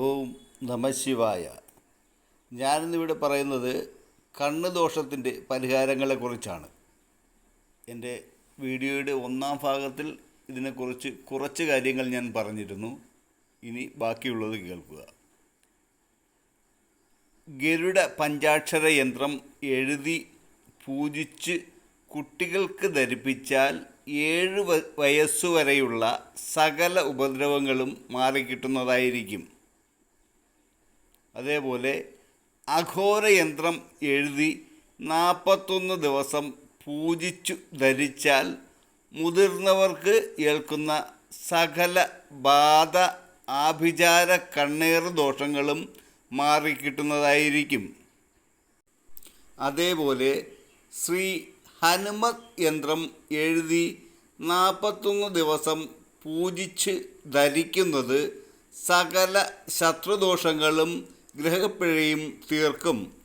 ഓം നമശിവായ ഞാനിന്നിവിടെ പറയുന്നത് കണ്ണ് ദോഷത്തിന്റെ പരിഹാരങ്ങളെക്കുറിച്ചാണ്. എന്റെ വീഡിയോയുടെ ഒന്നാം ഭാഗത്തിൽ ഇതിനെക്കുറിച്ച് കുറച്ച് കാര്യങ്ങൾ ഞാൻ പറഞ്ഞിരുന്നു. ഇനി ബാക്കിയുള്ളത് കേൾക്കുക. ഗരുഡ പഞ്ചാക്ഷര യന്ത്രം എഴുതി പൂജിച്ച് കുട്ടികൾക്ക് ധരിപ്പിച്ചാൽ ഏഴ് വയസ്സുവരെയുള്ള സകല ഉപദ്രവങ്ങളും മാറിക്കിട്ടുന്നതായിരിക്കും. അതേപോലെ അഘോരയന്ത്രം എഴുതി നാൽപ്പത്തൊന്ന് ദിവസം പൂജിച്ചു ധരിച്ചാൽ മുതിർന്നവർക്ക് ഏൽക്കുന്ന സകല ബാധ ആഭിചാര കണ്ണേറ് ദോഷങ്ങളും മാറിക്കിട്ടുന്നതായിരിക്കും. അതേപോലെ ശ്രീ ഹനുമത് യന്ത്രം എഴുതി നാൽപ്പത്തൊന്ന് ദിവസം പൂജിച്ച് ധരിക്കുന്നത് സകല ശത്രുദോഷങ്ങളും ഗ്രഹപ്പിഴയും തീർക്കും.